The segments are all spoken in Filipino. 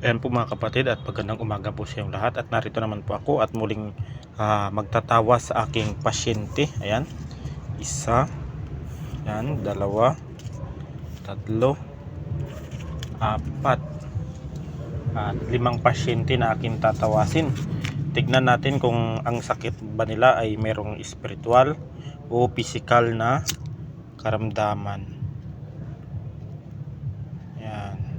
Ayan po mga kapatid at magandang umaga po sa inyong lahat at narito naman po ako at muling ah, magtatawa sa aking pasyente. Ayan, isa, ayan, dalawa, tatlo, apat, at limang pasyente na aking tatawasin. Tignan natin kung ang sakit ba nila ay merong espiritual o physical na karamdaman. Ayan.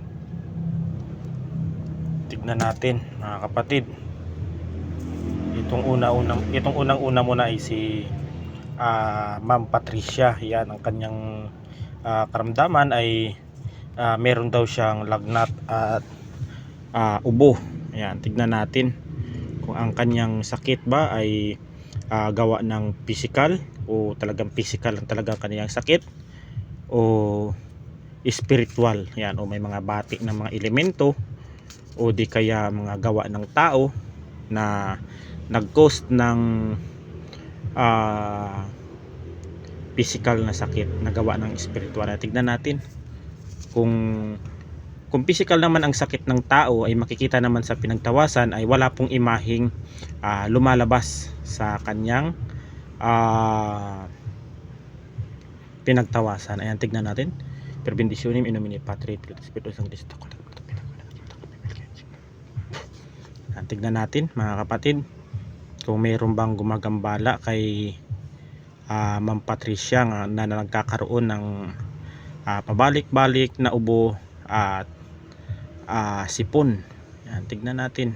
Tignan natin mga kapatid. Itong una-unang itong unang-una muna ay si ah, Ma'am Patricia. Yan ang kanyang ah, karamdaman ay ah, meron daw siyang lagnat at ah, ubo. Ayan, tignan natin kung ang kanyang sakit ba ay ah, gawa ng physical o talagang physical ang talagang kanyang sakit o spiritual. Yan, o may mga bati ng mga elemento o di kaya mga gawa ng tao na nag-cause ng ah, physical na sakit na gawa ng spiritual. Tignan natin kung kung physical naman ang sakit ng tao ay makikita naman sa pinagtawasan ay wala pong imaheng ah, lumalabas sa kanyang ah, pinagtawasan. Ayan, tignan natin. Per benditionem in nomine Patri Spiritus Sancti. Ayan, tignan natin mga kapatid kung mayroon bang gumagambala kay ah, Ma'am Patricia na, na nagkakaroon ng ah, pabalik-balik na ubo at ah, sipon. Ayan, tignan natin.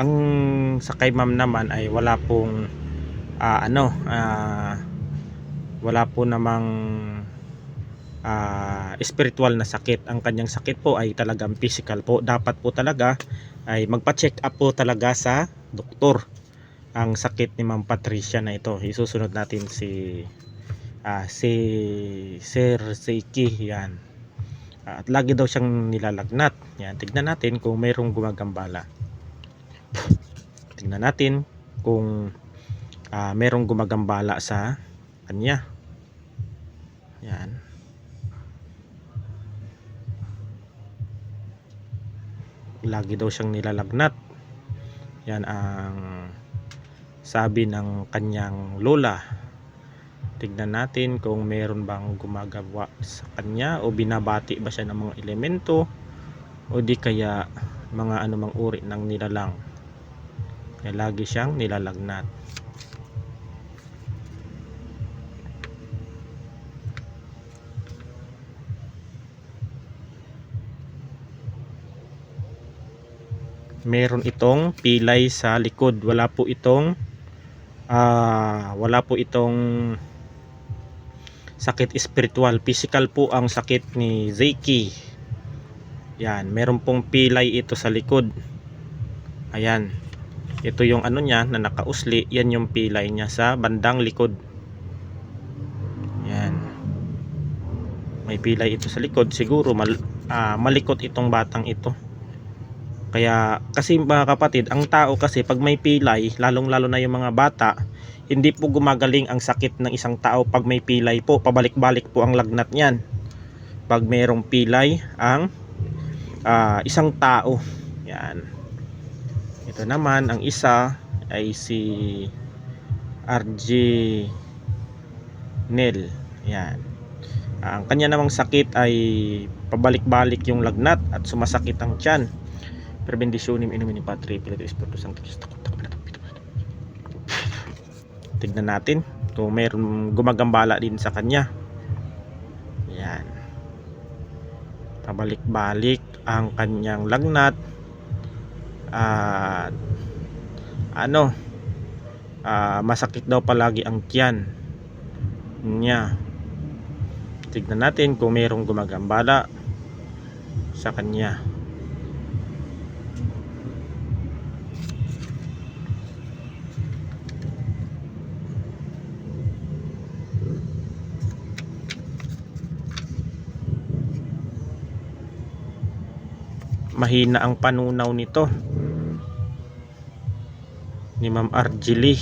Ang sa kay ma'am naman ay wala pong ah, ano ah, wala po namang ah, spiritual na sakit. Ang kanyang sakit po ay talagang physical po. Dapat po talaga ay magpa-check up po talaga sa doktor ang sakit ni Ma'am Patricia na ito. Isusunod natin si ah, si Sir Seiki yan. At lagi daw siyang nilalagnat. Yan, tignan natin kung mayroong gumagambala. Tignan natin kung ah, merong gumagambala sa kanya. Yan. Lagi daw siyang nilalagnat. Yan ang sabi ng kanyang lola. Tignan natin kung meron bang gumagawa sa kanya o binabati ba siya ng mga elemento o di kaya mga anumang uri ng nilalang. Kaya lagi siyang nilalagnat. Meron itong pilay sa likod. Wala po itong ah, wala po itong sakit spiritual. Physical po ang sakit ni Zeiki. Yan, meron pong pilay ito sa likod. Ayan. Ito yung ano niya na nakausli, yan yung pilay niya sa bandang likod. Yan. May pilay ito sa likod, siguro mal, ah, malikot itong batang ito. Kaya kasi mga kapatid, ang tao kasi pag may pilay, lalong-lalo na yung mga bata, hindi po gumagaling ang sakit ng isang tao pag may pilay po, pabalik-balik po ang lagnat niyan. Pag mayroong pilay ang ah, isang tao. Yan. Ito naman ang isa ay si RJ Nel. Yan. Ang kanya namang sakit ay pabalik-balik yung lagnat at sumasakit ang tiyan. Per benditionem in nomine Patri Filii et Spiritus Sancti. Tignan natin kung mayroong gumagambala din sa kanya. Yan. Pabalik-balik ang kanyang lagnat at ano ah, masakit daw palagi ang tiyan niya. Tignan natin kung mayroong gumagambala sa kanya. Mahina ang panunaw nito ni Ma'am Argely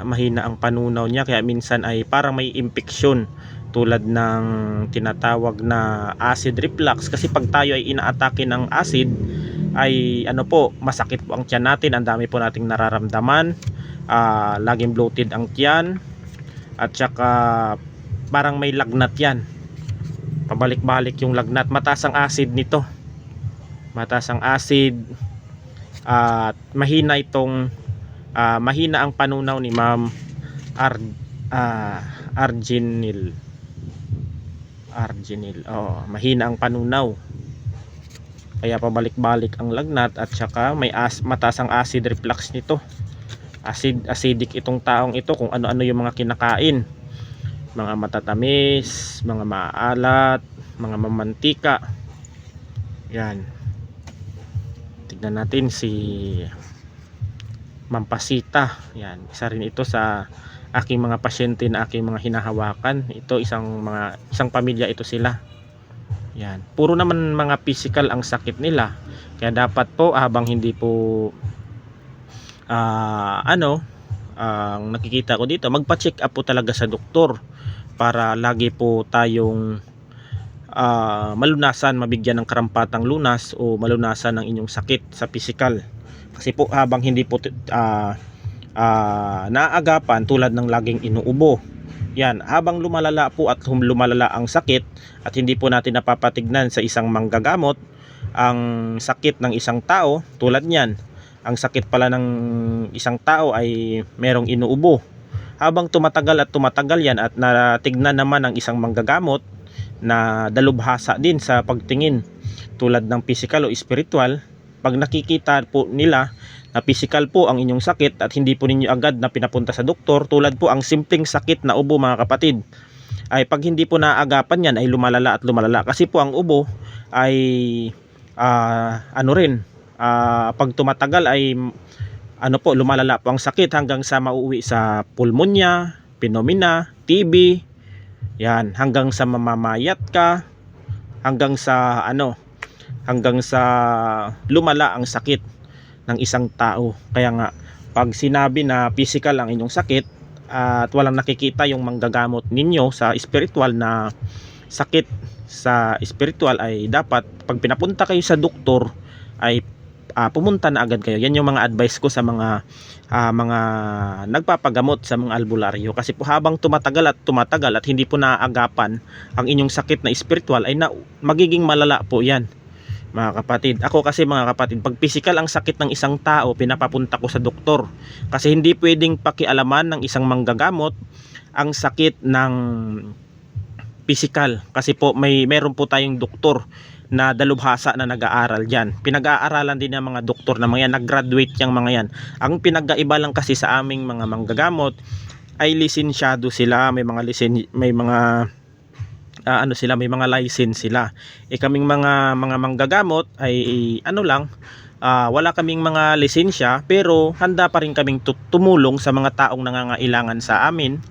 Ah, mahina ang panunaw niya kaya minsan ay parang may infeksyon tulad ng tinatawag na acid reflux. Kasi pag tayo ay inaatake ng acid ay ano po masakit po ang tiyan natin ang dami po nating nararamdaman. Ah, laging bloated ang tiyan. At saka parang may lagnat yan. Pabalik-balik yung lagnat. Mataas ang acid nito. Mataas ang acid at mahina itong ah, mahina ang panunaw ni Ma'am Ar ah, Arginil. Arginil oh mahina ang panunaw. Kaya pabalik-balik ang lagnat at saka may as mataas ang acid reflux nito. Acid acidic itong taong ito kung ano-ano yung mga kinakain. Mga matatamis mga maalat mga mamantika. Yan tignan natin si Mampasita. Yan isa rin ito sa aking mga pasyente na aking mga hinahawakan. Ito isang mga isang pamilya ito sila. Yan puro naman mga physical ang sakit nila. Kaya dapat po habang hindi po ah, ano ang nakikita ko dito magpa-check up po talaga sa doktor para lagi po tayong ah, malunasan mabigyan ng karampatang lunas o malunasan ng inyong sakit sa physical kasi po habang hindi po ah, ah, naagapan tulad ng laging inuubo. Yan habang lumalala po at lumalala ang sakit at hindi po natin napapatignan sa isang manggagamot ang sakit ng isang tao tulad niyan ang sakit pala ng isang tao ay merong inuubo. Habang tumatagal at tumatagal yan at natignan naman ng isang manggagamot na dalubhasa din sa pagtingin tulad ng physical o spiritual. Pag nakikita po nila na physical po ang inyong sakit at hindi po ninyo agad na pinapunta sa doktor tulad po ang simpleng sakit na ubo mga kapatid ay pag hindi po naagapan yan ay lumalala at lumalala. Kasi po ang ubo ay ah, ano rin ah, pag tumatagal ay ano po lumalala po ang sakit hanggang sa mauwi sa pulmonya, phenomena, TB yan hanggang sa mamamayat ka hanggang sa ano hanggang sa lumala ang sakit ng isang tao. Kaya nga, pag sinabi na physical ang inyong sakit at walang nakikita yung manggagamot ninyo sa spiritual na sakit sa spiritual ay dapat pag pinapunta kayo sa doktor ay ah, pumunta na agad kayo. Yan yung mga advice ko sa mga ah, mga nagpapagamot sa mga albularyo kasi po habang tumatagal at tumatagal at hindi po naaagapan ang inyong sakit na spiritual ay na, magiging malala po yan mga kapatid. Ako kasi mga kapatid, pag physical ang sakit ng isang tao, pinapapunta ko sa doktor. Kasi hindi pwedeng pakialaman ng isang manggagamot ang sakit ng physical. Kasi po may meron po tayong doktor na dalubhasa na nag-aaral diyan. Pinag-aaralan din ng mga doktor na mga yan, nag-graduate yung mga yan. Ang pinagkaiba lang kasi sa aming mga manggagamot ay lisensyado sila, may mga lisen may mga ah, ano sila, may mga license sila. E kaming mga mga manggagamot ay ano lang, ah, wala kaming mga lisensya pero handa pa rin kaming tu- tumulong sa mga taong nangangailangan sa amin.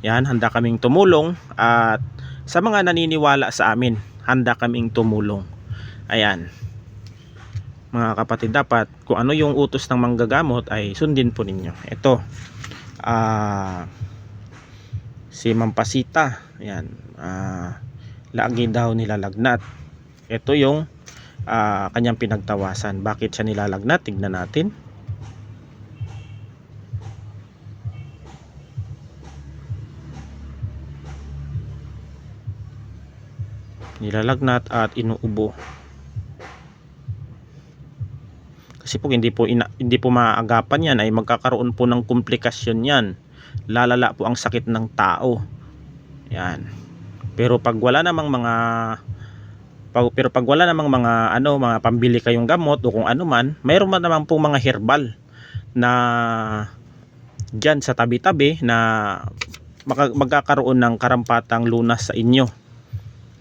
Yan, handa kaming tumulong at sa mga naniniwala sa amin, handa kaming tumulong. Ayan. Mga kapatid, dapat kung ano yung utos ng manggagamot ay sundin po ninyo. Ito. Ah si Mampasita. Ayan. Ah lagi daw nilalagnat. Ito yung ah, kanyang pinagtawasan. Bakit siya nilalagnat? Tignan natin. Nilalagnat at inuubo. Kasi po hindi po ina, hindi po maagapan yan ay magkakaroon po ng komplikasyon yan. Lalala po ang sakit ng tao. Yan. Pero pag wala namang mga pag, pero pag wala namang mga ano, mga pambili kayong gamot o kung ano man, mayroon man naman pong mga herbal na diyan sa tabi-tabi na magkakaroon ng karampatang lunas sa inyo.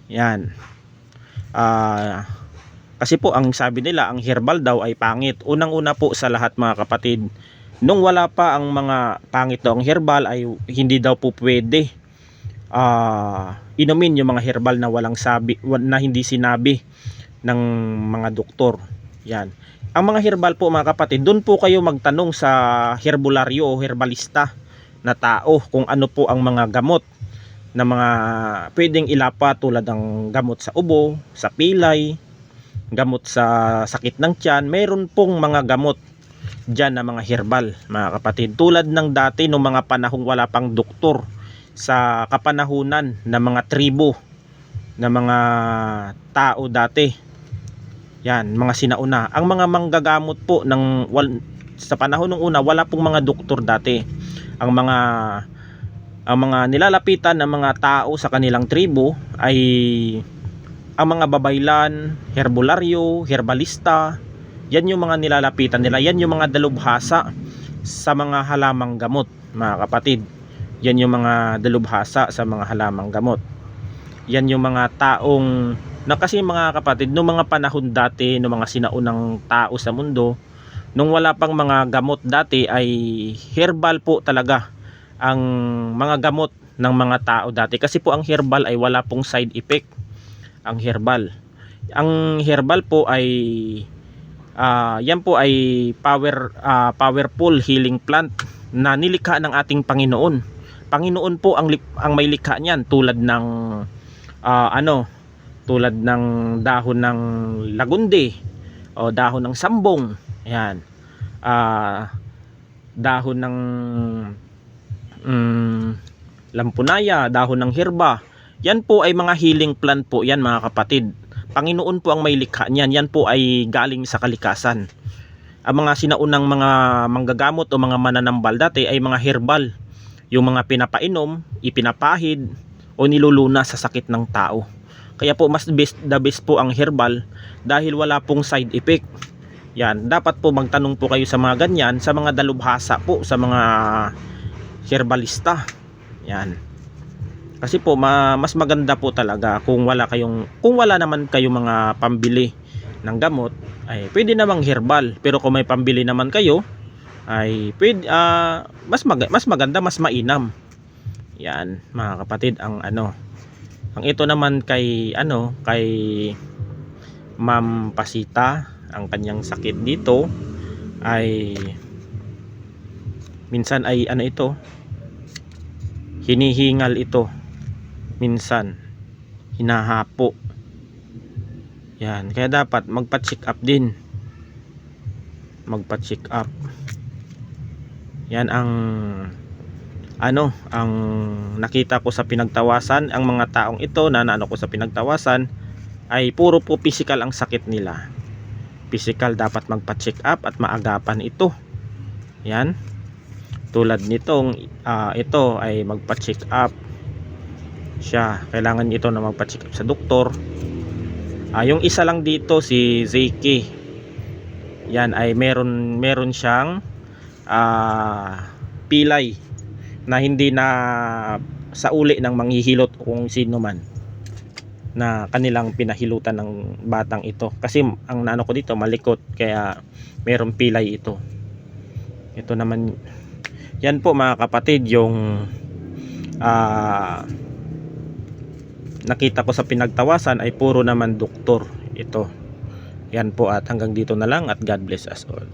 Yan. Ah kasi po ang sabi nila ang herbal daw ay pangit. Unang-una po sa lahat mga kapatid, nung wala pa ang mga pangit daw herbal ay hindi daw po pwede ah inumin yung mga herbal na walang sabi na hindi sinabi ng mga doktor. Yan. Ang mga herbal po mga kapatid, doon po kayo magtanong sa herbularyo o herbalista na tao kung ano po ang mga gamot na mga pwedeng ilapa tulad ng gamot sa ubo, sa pilay, gamot sa sakit ng tiyan. Meron pong mga gamot dyan na mga herbal mga kapatid. Tulad ng dati nung mga panahong wala pang doktor sa kapanahunan ng mga tribo na mga tao dati. Yan, mga sinauna. Ang mga manggagamot po ng wal, sa panahon ng una wala pong mga doktor dati. Ang mga ang mga nilalapitan ng mga tao sa kanilang tribo ay ang mga babaylan, herbularyo, herbalista, yan yung mga nilalapitan nila. Yan yung mga dalubhasa sa mga halamang gamot, mga kapatid. Yan yung mga dalubhasa sa mga halamang gamot. Yan yung mga taong na kasi mga kapatid, nung mga panahon dati, nung mga sinaunang tao sa mundo, nung wala pang mga gamot dati ay herbal po talaga ang mga gamot ng mga tao dati. Kasi po ang herbal ay wala pong side effect. Ang herbal. Ang herbal po ay ah, yan po ay power ah, powerful healing plant na nilikha ng ating Panginoon. Panginoon po ang ang may likha niyan tulad ng ah, ano tulad ng dahon ng lagundi o dahon ng sambong. Ayan. Ah, dahon ng mm, lampunaya, dahon ng herba. Yan po ay mga healing plant po yan mga kapatid. Panginoon po ang may likha niyan. Yan po ay galing sa kalikasan. Ang mga sinaunang mga manggagamot o mga mananambal dati ay mga herbal. Yung mga pinapainom, ipinapahid o niluluna sa sakit ng tao. Kaya po mas best, the best po ang herbal dahil wala pong side effect. Yan, dapat po magtanong po kayo sa mga ganyan, sa mga dalubhasa po, sa mga herbalista. Yan. Kasi po ma, mas maganda po talaga kung wala kayong kung wala naman kayong mga pambili ng gamot ay pwede namang herbal pero kung may pambili naman kayo ay pwede ah, mas mag, mas maganda mas mainam. Yan mga kapatid ang ano ang ito naman kay ano kay Ma'am Pasita ang kanyang sakit dito ay minsan ay ano ito hinihingal ito. Minsan. Hinahapo. Yan. Kaya dapat magpa-check up din. Magpa-check up. Yan ang ano ang nakita ko sa pinagtawasan. Ang mga taong ito na naano ko sa pinagtawasan ay puro po physical ang sakit nila. Physical dapat magpa-check up at maagapan ito. Yan tulad nitong ah, ito ay magpa-check up. Siya kailangan ito na magpa-check up sa doktor. Ah, yung isa lang dito si Zeki yan ay meron meron siyang ah, pilay na hindi na sa uli ng manghihilot kung sino man na kanilang pinahilutan ng batang ito. Kasi ang naano ko dito malikot kaya meron pilay ito. Ito naman yan po mga kapatid yung ah nakita ko sa pinagtawasan ay puro naman doktor ito. Yan po at hanggang dito na lang at God bless us all